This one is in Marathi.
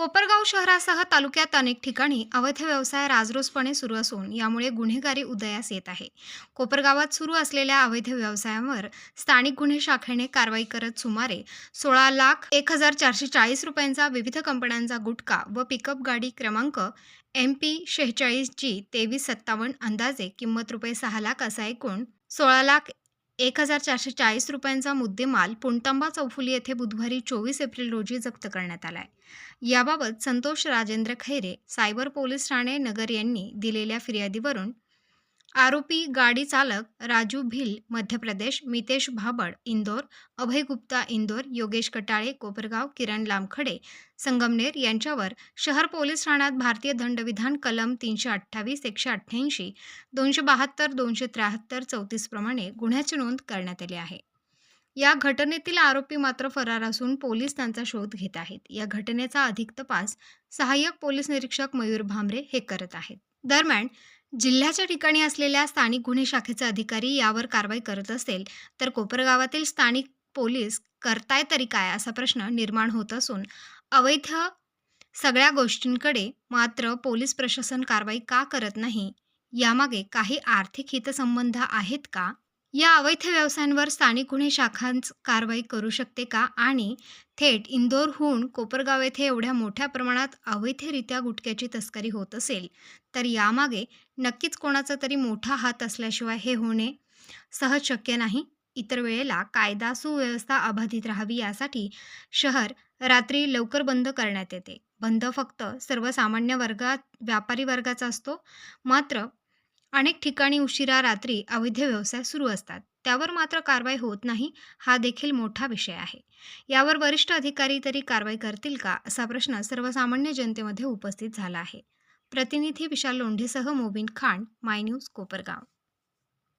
कोपरगाव शहरासह तालुक्यात अनेक ठिकाणी अवैध व्यवसाय राजरोसपणे सुरू असून यामुळे गुन्हेगारी उदयास येत आहे. कोपरगावात सुरू असलेल्या अवैध व्यवसायावर स्थानिक गुन्हे शाखेने कारवाई करत सुमारे सोळा लाख एक हजार चारशे चाळीस रुपयांचा विविध कंपन्यांचा गुटखा व पिकअप गाडी क्रमांक एम पी शेहेचाळीस जी तेवीस सत्तावन्न अंदाजे किंमत रुपये सहा लाख असा एकूण सोळा लाख एक हजार चारशे चाळीस रुपयांचा मुद्देमाल पुणतांबा चौफुली येथे बुधवारी चोवीस एप्रिल रोजी जप्त करण्यात आला आहे याबाबत संतोष राजेंद्र खैरे सायबर पोलीस ठाणे नगर यांनी दिलेल्या फिर्यादीवरून आरोपी गाडी चालक राजू भिल मध्य प्रदेश मितेश भाबड इंदोर अभय गुप्ता इंदोर योगेश कटाळे कोपरगाव किरण लामखडे संगमनेर यांच्यावर शहर पोलीस ठाण्यात भारतीय दंडविधान कलम तीनशे अठ्ठावीस एकशे अठ्ठ्याऐंशी दोनशे बहात्तर दोनशे त्र्याहत्तर चौतीस प्रमाणे गुन्ह्याची नोंद करण्यात आली आहे. या घटनेतील आरोपी मात्र फरार असून पोलीस त्यांचा शोध घेत आहेत. या घटनेचा अधिक तपास सहाय्यक पोलीस निरीक्षक मयूर भामरे हे करत आहेत. दरम्यान जिल्ह्याच्या ठिकाणी असलेल्या स्थानिक गुन्हे शाखेचे अधिकारी यावर कारवाई करत असेल तर कोपरगावातील स्थानिक पोलीस करताय तरी काय असा प्रश्न निर्माण होत असून अवैध सगळ्या गोष्टींकडे मात्र पोलीस प्रशासन कारवाई का करत नाही? यामागे काही आर्थिक हितसंबंध आहेत का? या अवैध व्यवसायांवर स्थानिक गुन्हे शाखांच कारवाई करू शकते का? आणि थेट इंदोरहून कोपरगाव येथे एवढ्या मोठ्या प्रमाणात अवैधरित्या गुटख्याची तस्करी होत असेल तर यामागे नक्कीच कोणाचा तरी मोठा हात असल्याशिवाय हे होणे सहज शक्य नाही. इतर वेळेला कायदा सुव्यवस्था अबाधित राहावी यासाठी शहर रात्री लवकर बंद करण्यात येते. बंद फक्त सर्वसामान्य वर्गात व्यापारी वर्गाचा असतो. मात्र अनेक ठिकाणी उशिरा रात्री अवैध व्यवसाय सुरू असतात. त्यावर मात्र कारवाई होत नाही हा देखील मोठा विषय आहे. यावर वरिष्ठ अधिकारी तरी कारवाई करतील का असा प्रश्न सर्वसामान्य जनतेमध्ये उपस्थित झाला आहे. प्रतिनिधी विशाल लोंढेसह मोबिन खान माय न्यूज कोपरगाव.